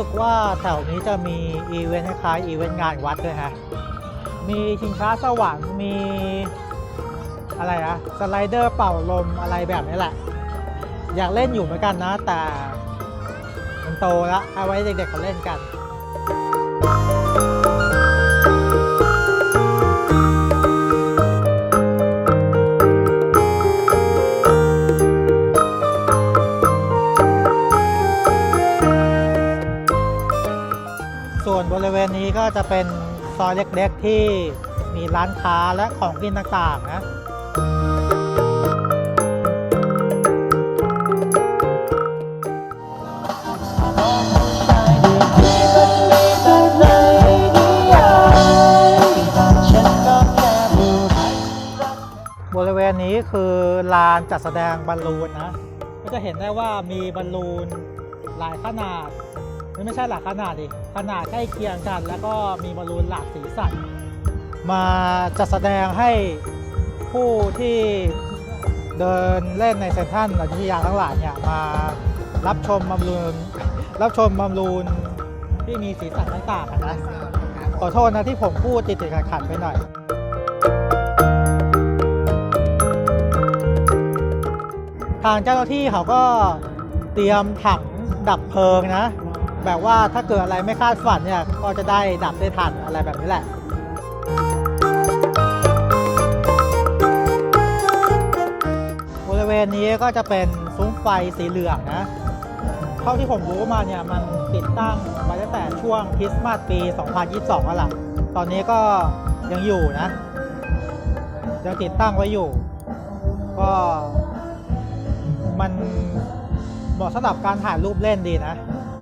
ึกว่าแถวนี้จะมีอีเวนต์คล้ายอีเวนต์งานวัดด้วยฮะ มีชิงช้าสวรรค์มีอะไรอะสไลเดอร์เป่าลมอะไรแบบนี้แหละ อยากเล่นอยู่เหมือนกันนะ แต่มันโตแล้วเอาไว้เด็กๆเขาเล่นกัน ส่วนบริเวณนี้ก็จะเป็นซอยเล็กๆที่มีร้านค้าและของกินต่างๆนะบริเวณนี้คือลานจัดแสดงบอลลูนนะ ก็จะเห็นได้ว่ามีบอลลูนหลายขนาด ไม่ใช่หลายขนาดดิขนาดใกล้เคียงกัน แล้วก็มีบอลลูนหลากสีสันมาจัดแสดงให้ผู้ที่เดินเล่นในเซนทรัลอยุธยาทั้งหลายเนี่ยมารับชมบอลลูนรับชมบอลลูนที่มีสีสันต่างๆนะขอโทษนะที่ผมพูดติดติดๆขัดๆไปหน่อยทางเจ้าหน้าที่เขาก็เตรียมถังดับเพลิงนะ แบบว่าถ้าเกิดอะไรไม่คาดฝันเนี่ยก็จะได้ดับได้ทันอะไรแบบนี้แหละบริเวณนี้ก็จะเป็นซุ้มไฟสีเหลืองนะเท่าที่ผมรู้มาเนี่ยมันติดตั้งมาตั้งแต่ช่วงคริสต์มาสปี 2022แล้วล่ะตอนนี้ก็ยังอยู่นะยังติดตั้งไว้อยู่ ก็มันเหมาะสำหรับการถ่ายรูปเล่นดีนะ